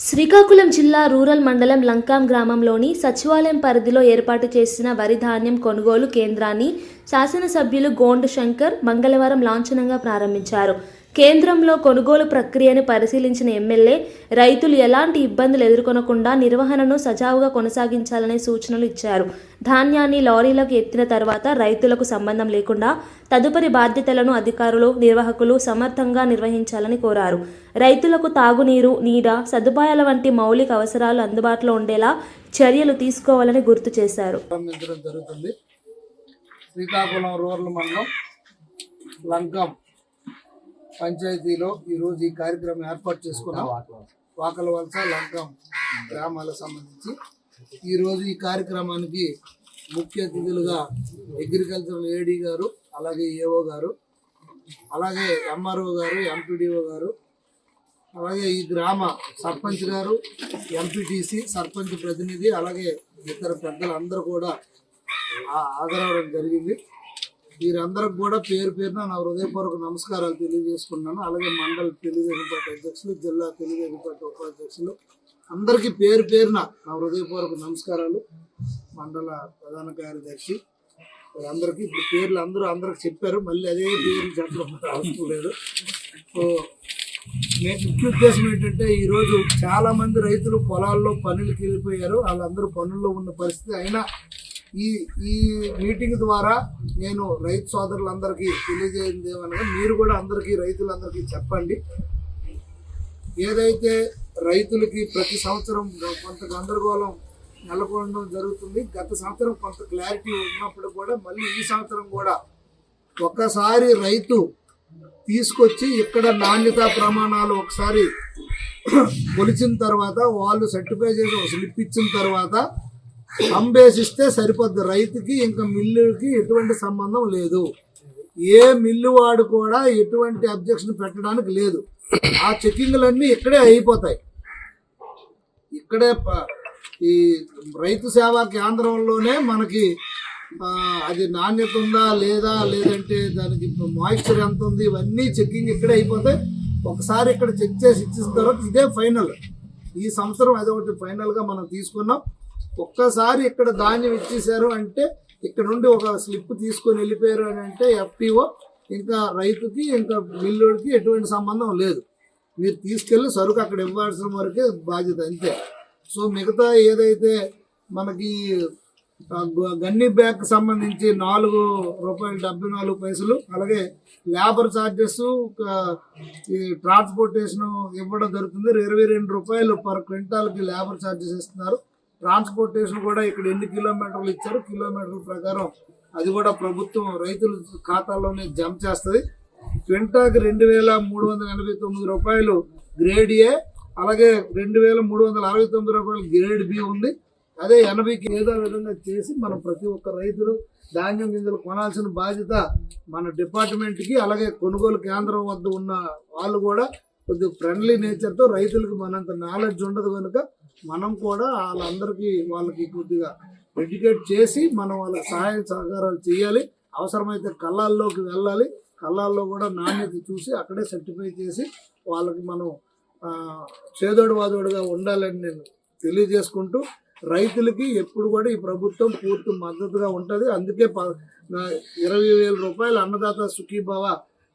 శ్రీకాకుళం జిల్లా రూరల్ మండలం లంకాం గ్రామంలోని సచివాలయం పరిధిలో ఏర్పాటు చేసిన వరి ధాన్యం కొనుగోలు కేంద్రాన్ని శాసనసభ్యులు గోండు శంకర్ మంగళవారం లాంఛనంగా ప్రారంభించారు. కేంద్రంలో కొనుగోలు ప్రక్రియను పరిశీలించిన ఎమ్మెల్యే రైతులు ఎలాంటి ఇబ్బందులు ఎదుర్కొనకుండా నిర్వహణను సజావుగా కొనసాగించాలనే సూచనలు ఇచ్చారు. ధాన్యాన్ని లారీలకు ఎత్తిన తర్వాత రైతులకు సంబంధం లేకుండా తదుపరి బాధ్యతలను అధికారులు నిర్వాహకులు సమర్థంగా నిర్వహించాలని కోరారు. రైతులకు తాగునీరు నీడ సదుపాయాల వంటి మౌలిక అవసరాలు అందుబాటులో ఉండేలా చర్యలు తీసుకోవాలని గుర్తు చేశారు. శ్రీకాకుళం రూరల్ మండలం లంకం. పంచాయతీలో ఈరోజు ఈ కార్యక్రమం ఏర్పాటు చేసుకున్నాం. వాకల వలస లంకం గ్రామాలకు సంబంధించి. ఈరోజు ఈ కార్యక్రమానికి ముఖ్య అతిథులుగా అగ్రికల్చరల్ ఏడీ గారు అలాగే ఏఓ గారు అలాగే ఎంఆర్ఓ గారు ఎంపీడీఓ గారు అలాగే ఈ గ్రామ సర్పంచ్ గారు ఎంపీటీసీ సర్పంచ్ ప్రతినిధి అలాగే ఇతర పెద్దలు అందరూ కూడా ఆ- హాజరవడం జరిగింది. వీరందరికి కూడా పేరు పేరున నా హృదయపూర్వక నమస్కారాలు తెలియజేసుకున్నాను అలాగే మండల తెలుగుదేశం పార్టీ అధ్యక్షులు జిల్లా తెలుగుదేశం పార్టీ ఉపాధ్యక్షులు అందరికీ పేరు పేరున నా హృదయపూర్వక నమస్కారాలు. మండల ప్రధాన కార్యదర్శి అందరికీ ఇప్పుడు పేర్లు అందరూ అందరికి చెప్పారు. మళ్ళీ అదే పేరు చెప్పడం అవసరం లేదు. సో నేను ముఖ్య ఉద్దేశం ఏంటంటే ఈరోజు చాలా మంది రైతులు పొలాల్లో పనులకి వెళ్ళిపోయారు. వాళ్ళందరూ పనుల్లో ఉన్న పరిస్థితి అయినా ఈ ఈ మీటింగ్ ద్వారా నేను రైతు సోదరులందరికీ తెలియజేయండి ఏమనగా మీరు కూడా అందరికీ రైతులందరికీ చెప్పండి. ఏదైతే రైతులకి ప్రతి సంవత్సరం కొంత గందరగోళం నెలకొనడం జరుగుతుంది గత సంవత్సరం కొంత క్లారిటీ ఉన్నప్పుడు కూడా మళ్ళీ ఈ సంవత్సరం కూడా ఒక్కసారి రైతు తీసుకొచ్చి ఇక్కడ నాణ్యతా ప్రమాణాలు ఒకసారి కొలిచిన తర్వాత వాళ్ళు సర్టిఫై చేసి స్లిప్ ఇచ్చిన తర్వాత అంబేసిస్తే సరిపోద్ది. రైతుకి ఇంకా మిల్లుకి ఎటువంటి సంబంధం లేదు. ఏ మిల్లు వాడు కూడా ఎటువంటి అబ్జెక్షన్ పెట్టడానికి లేదు. ఆ చెక్కింగ్లన్నీ ఇక్కడే అయిపోతాయి. ఇక్కడే ప- ఈ రైతు సేవా కేంద్రంలోనే మనకి అది నాణ్యత ఉందా లేదా లేదంటే దానికి మాయిశ్చర్ ఎంత ఉంది ఇవన్నీ చెక్కింగ్ ఇక్కడే అయిపోతాయి ఒకసారి ఇక్కడ చెక్ చేసి ఇచ్చిన తర్వాత ఇదే ఫైనల్. ఈ సంవత్సరం అదొకటి ఫైనల్గా మనం తీసుకున్నాం. ఒక్కసారి ఇక్కడ ధాన్యం ఇచ్చేసారు అంటే ఇక్కడ నుండి ఒక స్లిప్ తీసుకొని వెళ్ళిపోయారు అని అంటే ఎఫ్టీఓ ఇంకా రైతుకి ఇంకా మిల్లుడికి ఎటువంటి సంబంధం లేదు. మీరు తీసుకెళ్ళి సరుకు అక్కడ ఇవ్వాల్సిన వరకే బాధ్యత అంతే. సో మిగతా ఏదైతే మనకి గన్ని బ్యాగ్ సంబంధించి నాలుగు రూపాయలు డెబ్బై నాలుగు పైసలు అలాగే లేబర్ ఛార్జెస్ ఈ ట్రాన్స్పోర్టేషన్ ఇవ్వడం జరుగుతుంది. ఇరవై రెండు రూపాయలు పర్ క్వింటాల్కి లేబర్ ఛార్జెస్ ఇస్తున్నారు. ట్రాన్స్పోర్టేషన్ కూడా ఇక్కడ ఎన్ని కిలోమీటర్లు ఇచ్చారు? కిలోమీటర్ల ప్రకారం అది కూడా ప్రభుత్వం రైతుల ఖాతాలోనే జమ చేస్తుంది. క్వింటాకి రెండు వేల మూడు వందల ఎనభై తొమ్మిది రూపాయలు గ్రేడ్ ఏ అలాగే రెండు వేల మూడు వందల అరవై తొమ్మిది రూపాయలు గ్రేడ్ బి ఉంది. అదే ఎనభైకి ఏదో విధంగా చేసి మనం ప్రతి ఒక్క రైతులు ధాన్యం గింజలు కొనాల్సిన బాధ్యత మన డిపార్ట్మెంట్కి అలాగే కొనుగోలు కేంద్రం వద్ద ఉన్న వాళ్ళు కూడా కొద్దిగా ఫ్రెండ్లీ నేచర్తో రైతులకు మనంత నాలెడ్జ్ ఉండదు కనుక మనం కూడా వాళ్ళందరికీ వాళ్ళకి కొద్దిగా ఎడ్యుకేట్ చేసి మనం వాళ్ళకి సహాయ సహకారాలు చేయాలి. అవసరమైతే కళ్ళాల్లోకి వెళ్ళాలి. కళ్ళాల్లో కూడా నాణ్యత చూసి అక్కడే సర్టిఫై చేసి వాళ్ళకి మనం ఆ, చేదోడు వాదోడుగా ఉండాలని నేను తెలియజేసుకుంటూ రైతులకి ఎప్పుడు కూడా ఈ ప్రభుత్వం పూర్తి మద్దతుగా ఉంటుంది. అందుకే ప- ఇరవై వేల రూపాయలు అన్నదాత సుఖీభావ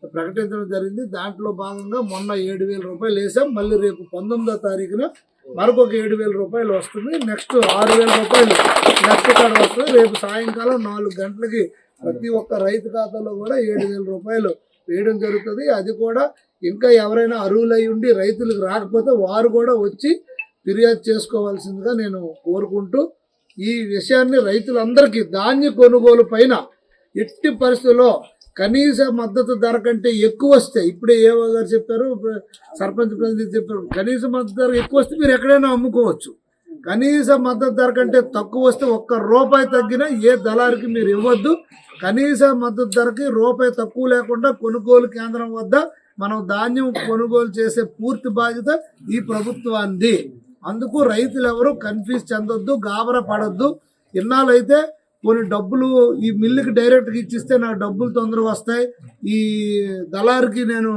ప్రకటించడం జరిగింది. దాంట్లో భాగంగా మొన్న ఏడు వేల రూపాయలు వేసాం. మళ్ళీ రేపు పంతొమ్మిదో తారీఖున మరొక ఏడు వేల రూపాయలు వస్తుంది. నెక్స్ట్ ఆరు వేల రూపాయలు నెక్స్ట్ కాడ వస్తుంది. రేపు సాయంకాలం నాలుగు గంటలకి ప్రతి ఒక్క రైతు ఖాతాలో కూడా ఏడు వేల రూపాయలు వేయడం జరుగుతుంది. అది కూడా ఇంకా ఎవరైనా అరువులై ఉండి రైతులకు రాకపోతే వారు కూడా వచ్చి ఫిర్యాదు చేసుకోవాల్సిందిగా నేను కోరుకుంటూ ఈ విషయాన్ని రైతులందరికీ ధాన్య కొనుగోలు పైన ఎట్టి పరిస్థితుల్లో కనీస మద్దతు ధర కంటే ఎక్కువ వస్తే ఇప్పుడే ఏవో గారు చెప్పారు సర్పంచ్ ప్రతినిధి చెప్పారు కనీస మద్దతు ధర ఎక్కువ వస్తే మీరు ఎక్కడైనా అమ్ముకోవచ్చు. కనీస మద్దతు ధర కంటే తక్కువ వస్తే ఒక్క రూపాయి తగ్గినా ఏ దళారికి మీరు ఇవ్వద్దు. కనీస మద్దతు ధరకి రూపాయి తక్కువ లేకుండా కొనుగోలు కేంద్రం వద్ద మనం ధాన్యం కొనుగోలు చేసే పూర్తి బాధ్యత ఈ ప్రభుత్వాన్ని అందుకు రైతులు ఎవరు కన్ఫ్యూజ్ చెందొద్దు గాబర పడొద్దు. ఇన్నాళ్ళైతే కొన్ని డబ్బులు ఈ మిల్లుకి డైరెక్ట్గా ఇచ్చిస్తే నాకు డబ్బులు తొందరగా వస్తాయి. ఈ దళారికి నేను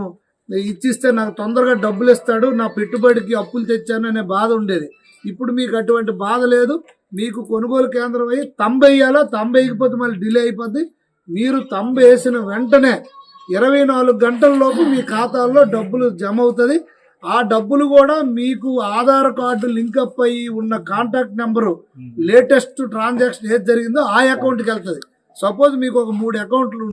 ఇచ్చిస్తే నాకు తొందరగా డబ్బులు ఇస్తాడు. నా పెట్టుబడికి అప్పులు తెచ్చాను అనే బాధ ఉండేది. ఇప్పుడు మీకు అటువంటి బాధ లేదు. మీకు కొనుగోలు కేంద్రం అయ్యి తంబ వేయాలా? తంబ వేయకపోతే మళ్ళీ డిలే అయిపోద్ది. మీరు తంబ వేసిన వెంటనే ఇరవై నాలుగు గంటల లోపు మీ ఖాతాల్లో డబ్బులు జమ అవుతుంది. ఆ డబ్బులు కూడా మీకు ఆధార్ కార్డు లింక్ అప్ అయ్యి ఉన్న కాంటాక్ట్ నెంబరు లేటెస్ట్ ట్రాన్సాక్షన్ ఏది జరిగిందో ఆ అకౌంట్కి వెళ్తుంది. సపోజ్ మీకు ఒక మూడు అకౌంట్లు